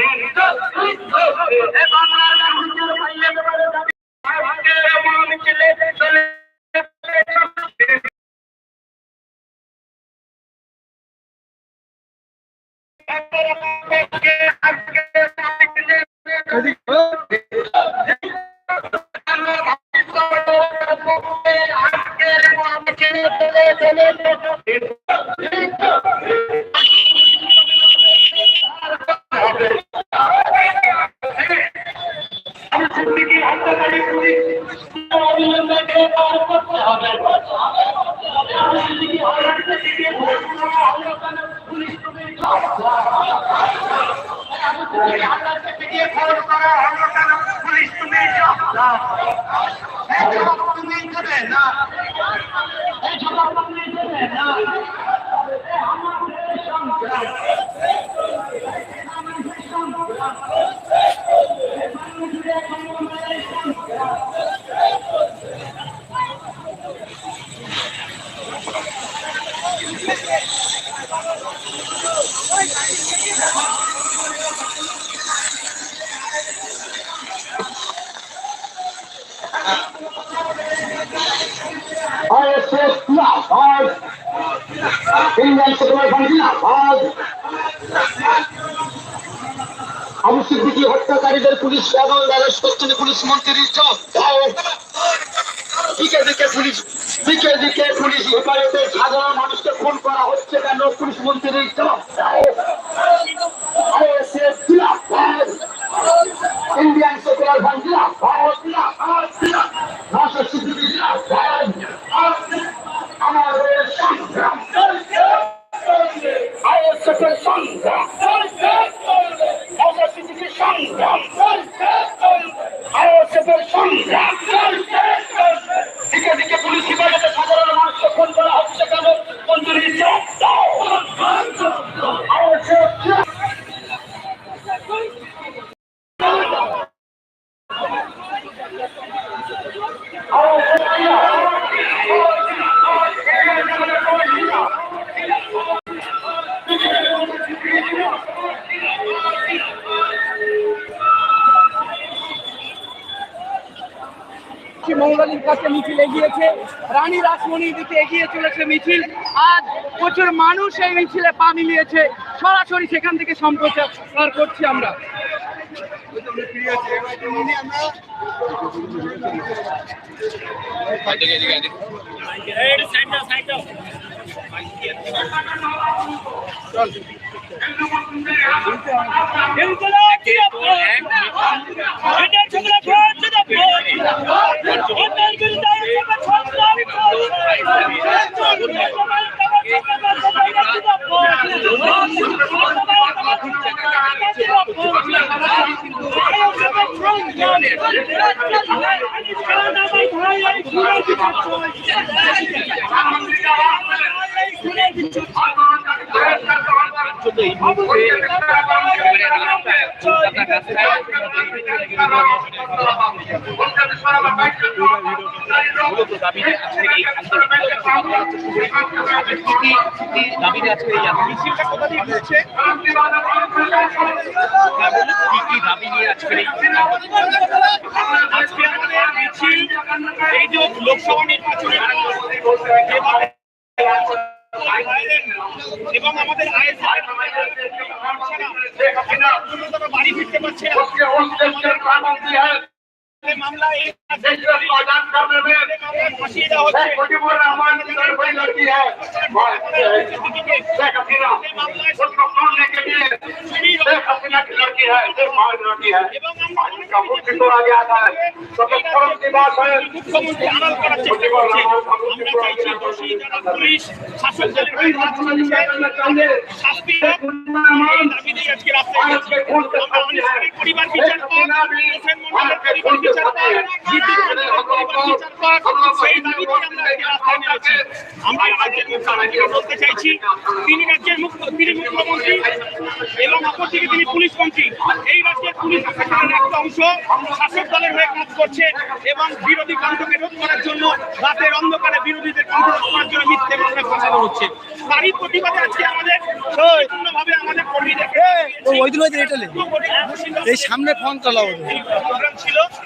দিন এ বাংলার মানুষের ভাইয়ে তোমার দাবি আজকে এমন মিছিলে চলে পুলিশ তুমি জবাব তুমি দেবে না। জবাব তুমি দেবে না। জিন্দাবাদ ইন্ডিয়ান হত্যাকারীদের পুলিশ এবং দ্বারা সত্যি পুলিশ মন্ত্রীর জবাব দিকে দিকে পুলিশ দিকে দিকে পুলিশ হেফাজতে সাধারণ মানুষকে ফোন করা হচ্ছে কেন পুলিশ মন্ত্রীর জবাব দাও ISS জিন্দাবাদ ইন্ডিয়ান সেকুলার ফ্রন্ট জিন্দাবাদ নশো সিদ্দিকী জিন্দাবাদ আমাদের সংগ্রাম আইএসএফের সংগ্রাম নশো সিদ্দিকী সংগ্রাম আইএসএফের সংগ্রাম সেখান থেকে সম্প্রচার করছি আমরা। I'm দাবিতে এই মিছিলটা কোথা দিয়ে হচ্ছে কি কি দাবি নিয়ে আজকে এই আজকে আমাদের মিছিল এই যে লোকসভা নির্বাচনের এবং আমাদের বাড়ি ফিরতে পারছে মামলা এই ফাঁসিয়ে দেওয়া হচ্ছে এবং আমরা মুখ্যমন্ত্রী আড়াল করার চেষ্টা করছে আমরা চাইছি দোষী যারা পুলিশ শাসক দলের হয়ে কাজ করছে তাদের শাস্তি হোক এই দাবি নিয়ে আজকে রাস্তায় এসেছি। আমরা অনিশ্চয়ই পরিবার বিচার পাক হোসেন মন্ডলের পরিবার বিচার পাক জিতু মন্ডলের পরিবার বিচার পাক সেই দাবি নিয়ে আমরা আজকে রাস্তায় নেমেছি তিনি রাজ্যের তিনি মুখ্যমন্ত্রী এবং অপরদিকে তিনি পুলিশ মন্ত্রী এই রাজ্যের পুলিশ প্রশাসনের একটা অংশ শাসক দলের হয়ে কাজ করছে এবং বিরোধী কণ্ঠকে রোধ করার জন্য রাতের অন্ধকারে বিরোধীদের কণ্ঠ রোধ করার জন্য মিথ্যে মামলা ফাঁসানো হচ্ছে তারই প্রতিবাদে আজকে আমাদের সম্পূর্ণভাবে আমাদের এই সামনে ফোন চালাও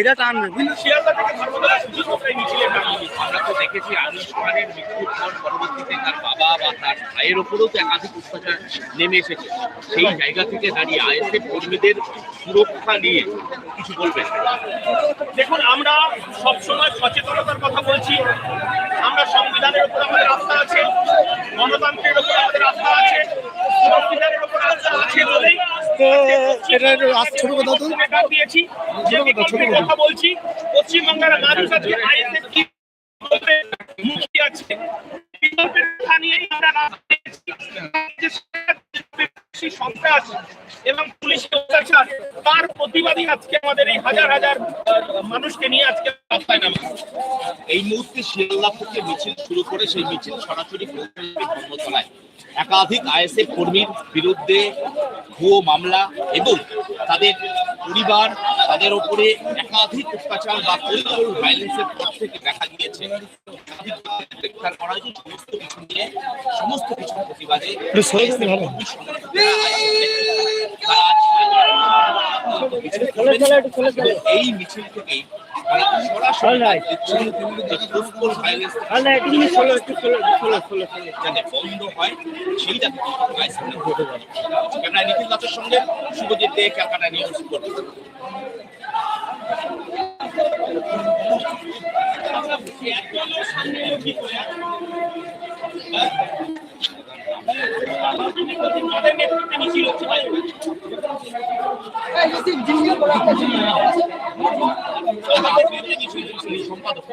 এটা দিয়েছে। আমরা তো দেখেছি তার বাবা বা তার ভাইয়ের ওপরেও নেমে এসেছে সেই জায়গা থেকে দাঁড়িয়ে সুরক্ষা নিয়ে কিছু বলবেন দেখুন, আমরা সবসময় সচেতনতার কথা বলছি। আমরা সংবিধানের উপর আমাদের আস্থা আছে গণতন্ত্রের উপর আমাদের আস্থা আছে। এবং পুলিশের অত্যাচার তার প্রতিবাদী আজকে আমাদের এই হাজার হাজার মানুষকে নিয়ে আজকে রাস্তায় এই মুহূর্তে শিয়ালদা থেকে মিছিল শুরু করে সেই মিছিল সরাসরি একাধিক আইএসএফ কর্মীর বিরুদ্ধে ভুয়ো মামলা এবং তাদের পরিবার তাদের ওপরে একাধিক অত্যাচার বা পরিচয় ভাইলেন্সের পর থেকে দেখা গিয়েছে গ্রেপ্তার করা হয়েছে। সমস্ত কিছু নিয়ে সমস্ত কিছু প্রতিবাদে। এই মিছিল থেকেই যাতে বন্ধ হয় সেই যাতে আইসিএম ঘটে যাবে ক্যামেরা নিখিল দাসের সঙ্গে শুভজিৎ দে ক্যালকাটা নিউজ নেতৃত্বে মিছিল হচ্ছে সম্পাদক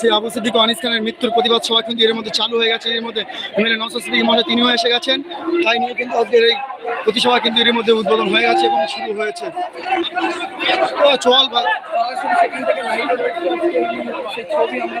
সেই আবু সিদ্দিক আনিস খানের মৃত্যুর প্রতিবাদ সভা কিন্তু এর মধ্যে চালু হয়ে গেছে। এর মধ্যে এমএলএ নসর সিদ্দিক মহাশয় তিনিও এসে গেছেন। তাই নিয়ে কিন্তু আজকের এই প্রতিসভা কিন্তু এর মধ্যে উদ্বোধন হয়ে গেছে এবং শুরু হয়েছে। চল সেই ছবি আমরা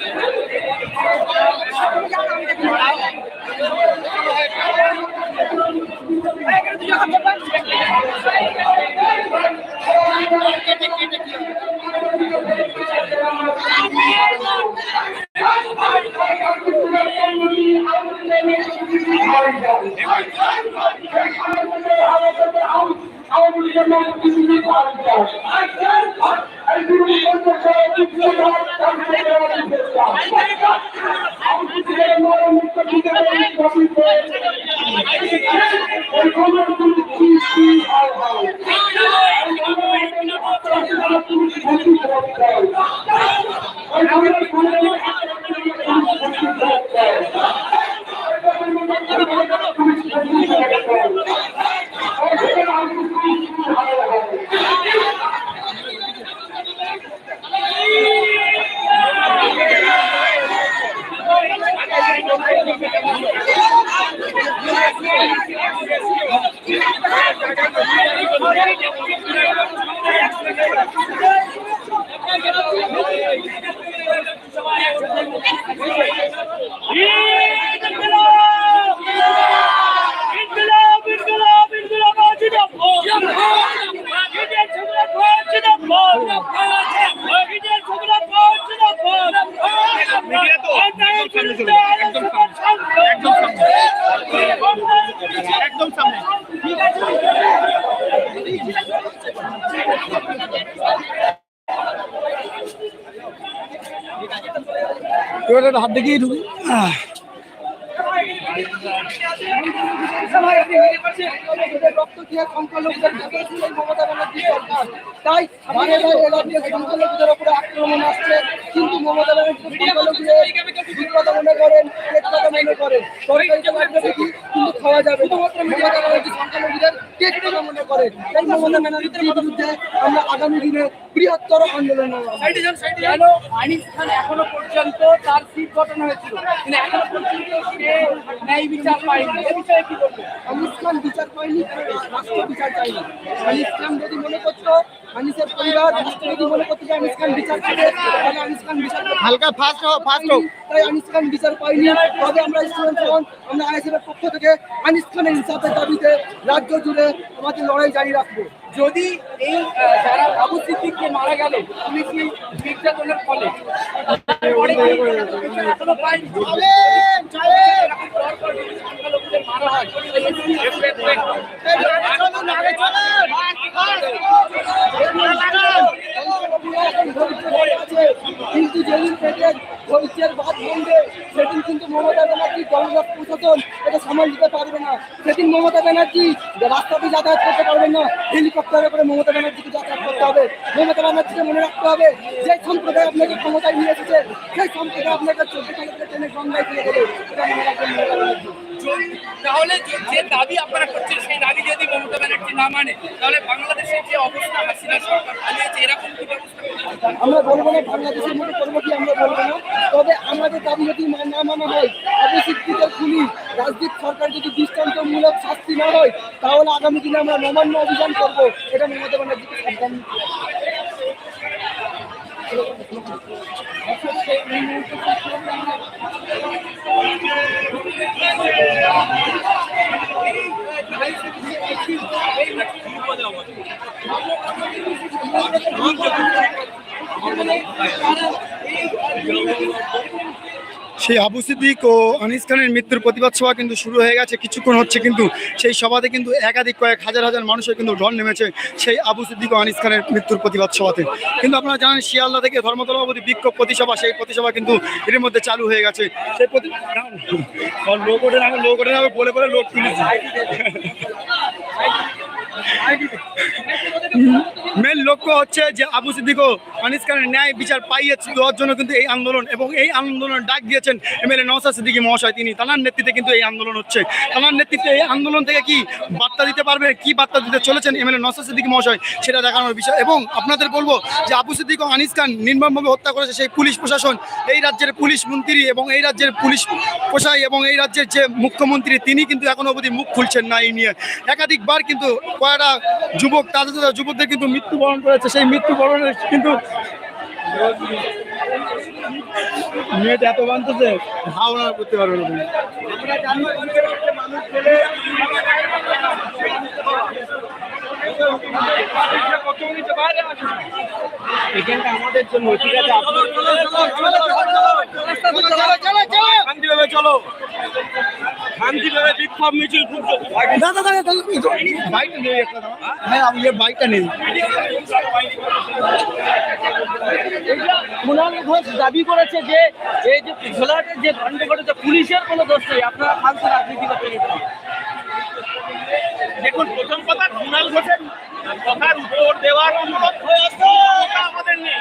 Thank you. ইনকিলাব ইনকিলাব ইনকিলাব জিন্দাবাদ ইন্ডিয়ান ঝগড়া ফৌজ জিন্দাবাদ ইন্ডিয়ান ঝগড়া ফৌজ জিন্দাবাদ মিডিয়া তো একদম সামনে একদম সামনে একদম সামনে এবার হাত দেখিয়ে ঢুকি। আক্রমণ আসছে কিন্তু কিন্তু খাওয়া মনে আমরা আগামী দিনে বৃহত্তর আন্দোলন। কেন আনিস খান এখনও পর্যন্ত তার সিট গঠন হয়েছিল? কিন্তু এখনও পর্যন্ত সে ন্যায় বিচার পায়নি। এ বিষয়ে কি বলব আনিস খান বিচার পায়নি রাষ্ট্র বিচার চাইনি আনিস খান যদি মনে করতো আনিসের পরিবার রাষ্ট্র যদি মনে করতো যে আনিস খান বিচার চাইবে তাহলে আনিস খান বিচার হালকা ফাস্ট হোক ফাস্ট হোক। তাই আনিস খান বিচার পাইনি তবে আমরা স্টুডেন্ট ফ্রন্ট আমরা পক্ষ থেকে আনিস খানের ইনসাফের দাবিতে রাজ্য জুড়ে আমাদের লড়াই জারি রাখব। যদি এই যারা আবু সিদ্দিককে মারা গেল পুলিশি নির্যাতনের ফলে? মারা হয়। কিন্তু যেদিন থেকে ধৈর্যের বাদ ভাঙবে সেদিন কিন্তু মমতা ব্যানার্জি জনগণ প্রশাসন এটা সামাল দিতে পারবে না। সেদিন মমতা ব্যানার্জি রাস্তাতে যাতায়াত করতে পারবে না হেলিকপ্টারে করে মমতা ব্যানার্জিকে যাতায়াত করতে হবে। মমতা ব্যানার্জিকে মনে রাখতে হবে যে সম্প্রদায় আপনাকে ক্ষমতায় নিয়ে এসেছে সেই সম্প্রদায় আপনাকে চোদ্দ কিলোমিটার ট্রেনে গঙ্গায় ফেলে দেবে। এটা মনে রাখবেন মমতা ব্যানার্জি। তাহলে যে- দাবি আপনারা করছেন সেই দাবি যদি মমতা ব্যানার্জি না মানে তাহলে বাংলাদেশের যে অবস্থা হাসিনা সরকার পালিয়েছে এরকম কি ব্যবস্থা আমরা বলব না বাংলাদেশের মতো করব কি আমরা বলব না তবে আমাদের দাবি যদি না মানা হয় অবশিক্ষিত খুনি রাজদীপ সরকার যদি দৃষ্টান্তমূলক শাস্তি না হয় তাহলে আগামী দিনে আমরা নবান্ন অভিযান করব এটা মমতা ব্যানার্জিকে সাবধান হবে। সেই আবু সিদ্দিক ও আনিস খানের মৃত্যুর প্রতিবাদ সভা কিন্তু শুরু হয়ে গেছে। কিছুক্ষণ হচ্ছে কিন্তু সেই সভাতে কিন্তু একাধিক কয়েক হাজার হাজার মানুষের কিন্তু ঢল নেমেছে সেই আবু সিদ্দিক ও আনিস খানের মৃত্যুর প্রতিবাদ সভাতে। কিন্তু আপনারা জানেন শিয়ালদা থেকে ধর্মতলা অবধি বিক্ষোভ প্রতিসভা, সেই প্রতিসভা কিন্তু এর মধ্যে চালু হয়ে গেছে। সেই প্রতি লোক ওঠে না লোক ওঠে না বলে বলে লোক তুলেছে। মেন লক্ষ্য হচ্ছে যে আবু সিদ্দিক ও আনিস খানের ন্যায় বিচার পাইয়ে দেওয়ার জন্য কিন্তু এই আন্দোলন এবং এই আন্দোলন ডাক দিয়েছেন এমএলএ নওসাদ সিদ্দিকী মহাশয়। তিনি তানার নেতৃত্বে কিন্তু এই আন্দোলন হচ্ছে। তানার নেতৃত্বে এই আন্দোলন থেকে কি বার্তা দিতে পারবে? কি বার্তা দিতে চলেছেন এমএলএ নওসাদ সিদ্দিকী মহাশয়? সেটা দেখানোর বিষয়। এবং আপনাদের বলব যে আবু সিদ্দিক ও আনিস খান নির্মমভাবে হত্যা করেছে সেই পুলিশ প্রশাসন। এই রাজ্যের পুলিশ মন্ত্রী এবং এই রাজ্যের পুলিশ প্রশাসন এবং এই রাজ্যের যে মুখ্যমন্ত্রী, তিনি কিন্তু এখনও অবধি মুখ খুলছেন না এই নিয়ে। একাধিকবার কিন্তু কয়েকটা যুবক তাদের যুবকদের কিন্তু মৃত্যুবরণ করেছে সেই মৃত্যুবরণের কিন্তু এত বানতেছে করতে পারবে না চলো না, না, না, বাইকটা নেই হ্যাঁ আমি বাইকটা নেই কুণাল ঘোষ দাবি করেছে যে এই যে ঝোলাটের যে কাণ্ড ঘটেছে পুলিশের কোনো দোষ নেই। আপনারা ফালতু রাজনীতি করতে দেখুন প্রথম কথা কুণাল ঘোষের কথার উত্তর দেওয়ার অনুরোধ হয়ে আসছে কথা আমাদের নেই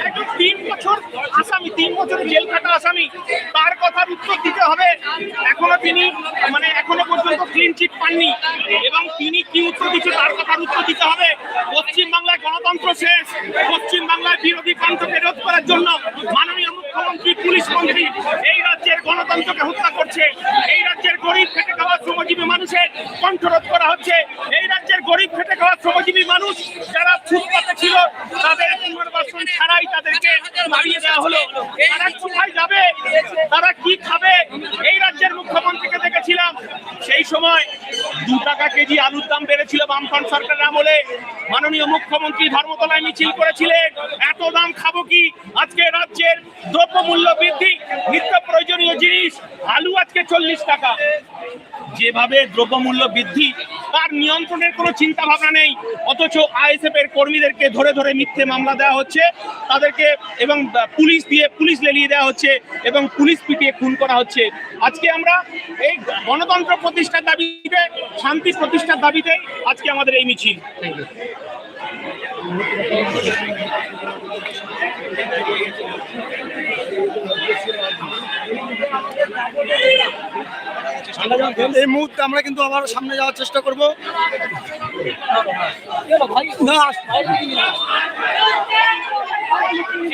একজন তিন বছর আসামি তিন বছর জেল কাটা আসামি তার কথার উত্তর দিতে হবে এখনও তিনি মানে এখনও পর্যন্ত ক্লিন চিট পাননি। এবং তিনি কি উত্তর দিচ্ছে তার কথার উত্তর দিতে হবে। পশ্চিম বাংলায় গণতন্ত্র শেষ। পশ্চিম বাংলায় বিরোধী কণ্ঠকে রোধ করার জন্য মাননীয় মুখ্যমন্ত্রী, পুলিশ মন্ত্রী এই রাজ্যের গণতন্ত্রকে হত্যা করছে। এই রাজ্যের গরিব খেটে খাওয়া শ্রমজীবী মানুষের কণ্ঠরোধ করা হচ্ছে। এই রাজ্যের গরিব খেটে খাওয়া শ্রমজীবী মানুষ যারা ফুটপাতে ছিল, তাদের পুনর্বাসন ছাড়াই তাদেরকে মারিয়ে দেওয়া হলো। তারা কি খাবে এই রাজ্যের মুখ্যমন্ত্রীকে দেখেছিলাম সেই সময় দু টাকা কেজি আলুর দাম বেড়েছিল বামফ্রন্ট সরকারের আমলে। মাননীয় মুখ্যমন্ত্রী ধর্মতলায় মিছিল করেছিলেন। এত দাম খাব কি? আজকে রাজ্যের দ্রব্যমূল্য বৃদ্ধি, নিত্য প্রয়োজনীয় জিনিস, আলু আজকে চল্লিশ টাকা। যেভাবে দ্রব্যমূল্য বৃদ্ধি তার নিয়ন্ত্রণের কোনো চিন্তা ভাবনা নেই, অথচ আইএসএফ এর কর্মীদেরকে ধরে ধরে মিথ্যে মামলা দেওয়া হচ্ছে। তাদেরকে এবং পুলিশ দিয়ে পুলিশ লেলিয়ে দেওয়া হচ্ছে এবং পুলিশ পিটিয়ে খুন করা হচ্ছে। আজকে আমরা এই গণতন্ত্র প্রতিষ্ঠার দাবিতে, শান্তি প্রতিষ্ঠার দাবিতে আজকে আমাদের এই মিছিল। এই মুহূর্তে আমরা কিন্তু আবার সামনে যাওয়ার চেষ্টা করব। না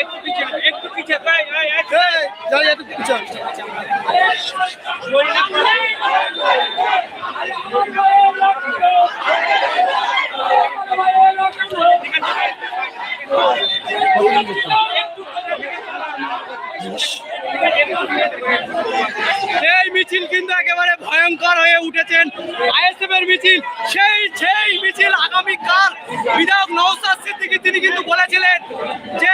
একটু পিছিয়ে একটু পিছিয়ে এই, এই, এই, এই, যাই একটু পিছন। এই মিছিল কিন্তু একেবারে ভয়ঙ্কর হয়ে উঠেছেন আইএসএফ এর মিছিল সেই সেই মিছিল আগামীকাল বিধায়ক নওসাদ সিদ্দিকী তিনি কিন্তু বলেছিলেন যে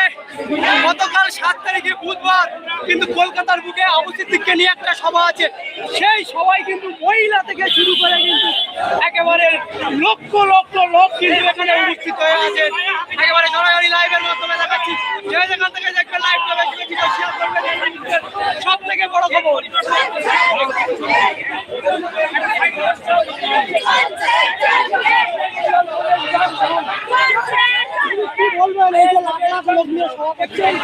গতকাল সাত তারিখে বুধবার কিন্তু কলকাতার বুকে আবু সিদ্দিককে নিয়ে একটা সভা আছে সেই সবাই কিন্তু মহিলা থেকে শুরু করে কিন্তু একেবারে লক্ষ লক্ষ লোক কিন্তু এখানে উপস্থিত হয়ে আছে। একেবারে সরাসরি লাইভের মাধ্যমে দেখাচ্ছি। যে যেখান থেকে শেয়ার করবেন সব থেকে বড় খবর। কি বলবেন? এই যে লাখ লাখ লোক নিয়ে সভা করছেন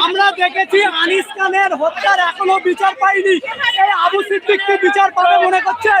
আমরা দেখেছি আনিস খানের হত্যার এখনও বিচার পাইনি। এই আবু সিদ্দিককে বিচার পাবে মনে করছেন?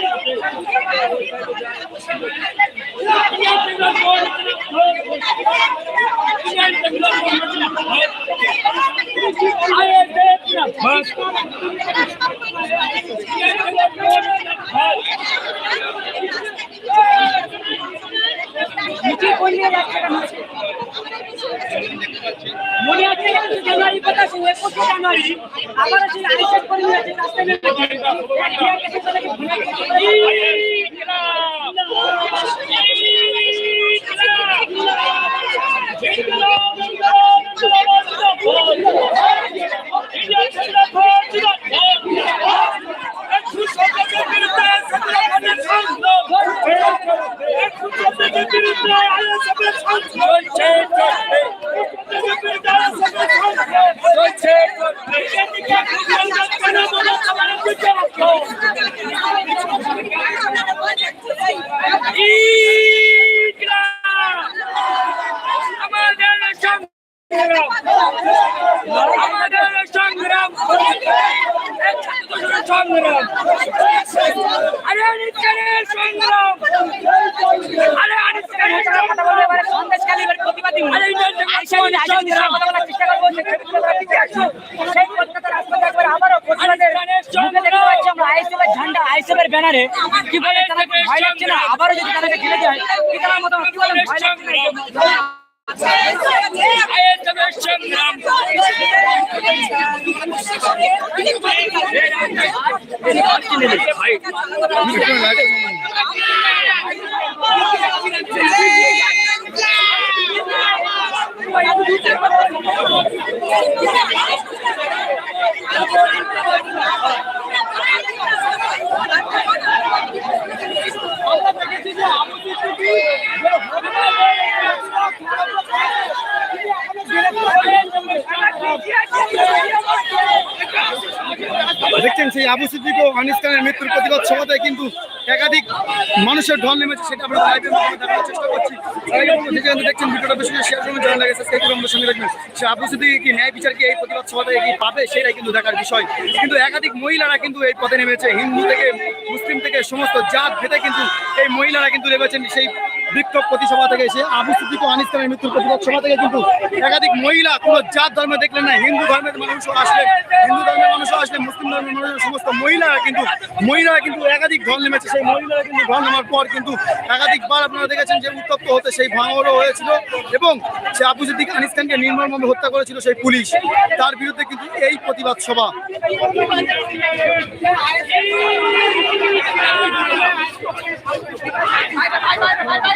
মনে হচ্ছে জানুয়ারি কথা শুনে একুশে জানুয়ারি আবার সেই আইসেট করে নিয়েছে রাস্তায় আমাদের সংগ্রাম সংগ্রাম আরে আনিসকারের সংগ্রাম আরে আনিসকারের কথা বলতে পারে সন্দেশকালী এর প্রতিবাদী আরে আইসা বলে আইসা কথা বলার চেষ্টা করব সেই ক্ষেত্রে আমরা পিছিয়ে আসছি সেই কলকাতার রাস্তাতে একবার আবারও প্রতিবাদের মুখে দেখতে পাচ্ছি আমরা আইএসএফের ঝান্ডা ব্যানারে কি বলে তাদেরকে ভয় লাগছে না আবারও যদি তাদেরকে ঘিরে দেয় কি তার মতো কি বলে ভয় লাগছে না? সংগ্রাম সেই আবু সিদ্দিক ও আনিস খানের মৃত্যুর প্রতিবাদ সভাতে কিন্তু একাধিক মানুষের ঢল নেমেছে, সেটা আমরা চেষ্টা করছি। দেখছেন ভিডিওটা বেশি শেয়ার জানা সেই সঙ্গে সে আবু কি ন্যায় বিচার কি এই প্রতিবাদ সভাতে কি পাবে, সেটাই কিন্তু দেখার বিষয়। কিন্তু একাধিক মহিলারা কিন্তু এই পথে নেমেছে। হিন্দু থেকে, মুসলিম থেকে, সমস্ত জাত ভেদে কিন্তু এই মহিলারা কিন্তু নেমেছেন সেই বিক্ষোভ প্রতিসভা থেকে এসে আবু সিদ্দিক আনিস খানের মৃত্যুর প্রতিবাদ সভা থেকে কিন্তু একাধিক মহিলা কোনো জাত ধর্মে দেখলেন না হিন্দু ধর্মের মানুষও আসলেন হিন্দু ধর্মের মানুষও আসলেন মুসলিম ধর্মের মানুষের সমস্ত মহিলারা কিন্তু মহিলারা কিন্তু একাধিক ঢল নেমেছে সেই মহিলারা কিন্তু ঢল নেওয়ার পর কিন্তু একাধিকবার আপনারা দেখেছেন যে উত্তপ্ত হতে সেই ভাঙরও হয়েছিল এবং সে আবু সিদ্দিক আনিস খানকে নির্মমভাবে হত্যা করেছিল সেই পুলিশ তার বিরুদ্ধে কিন্তু এই প্রতিবাদ সভা